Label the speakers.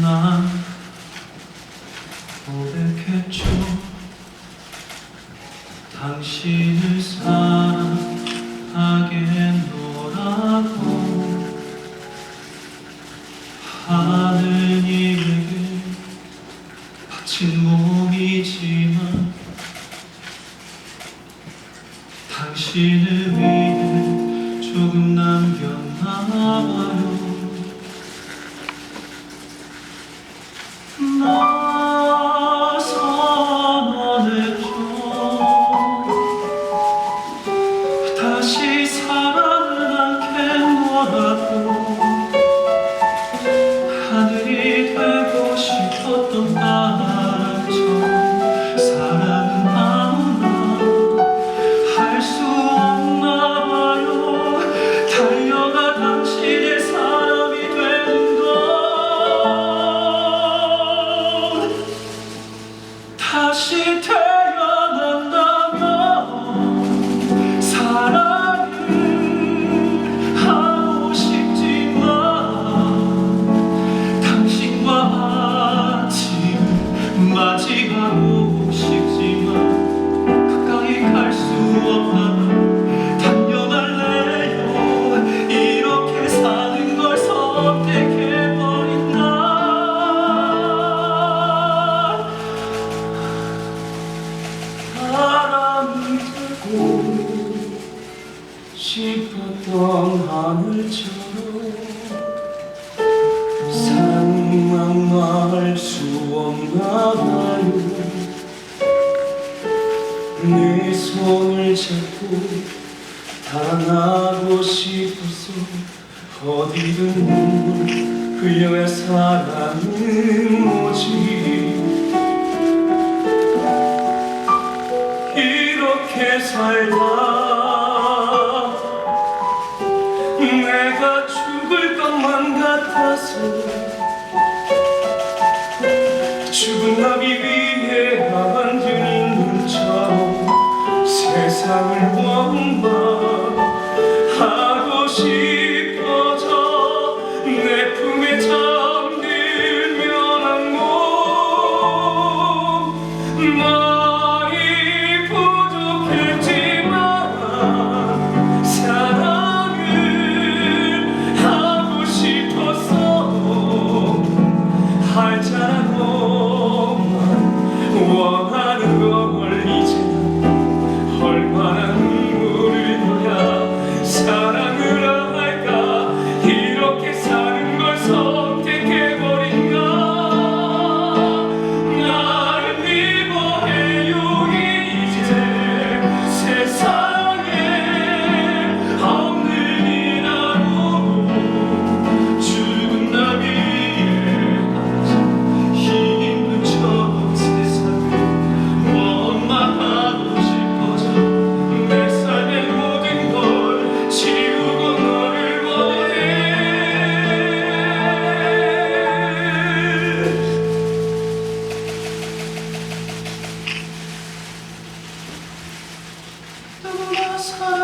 Speaker 1: 난 고백했죠. 당신을 사랑하겠노라고 하느님에게 바친 몸이지만 당신을 위해 고 싶었던 하늘처럼
Speaker 2: 사랑만 말할 수 없나 봐요. 내 손을 잡고 달아나고 싶어서 어디든 흘려야 사랑은 오지 살다. 내가 죽을 것만 같아서 죽은 나 Oh.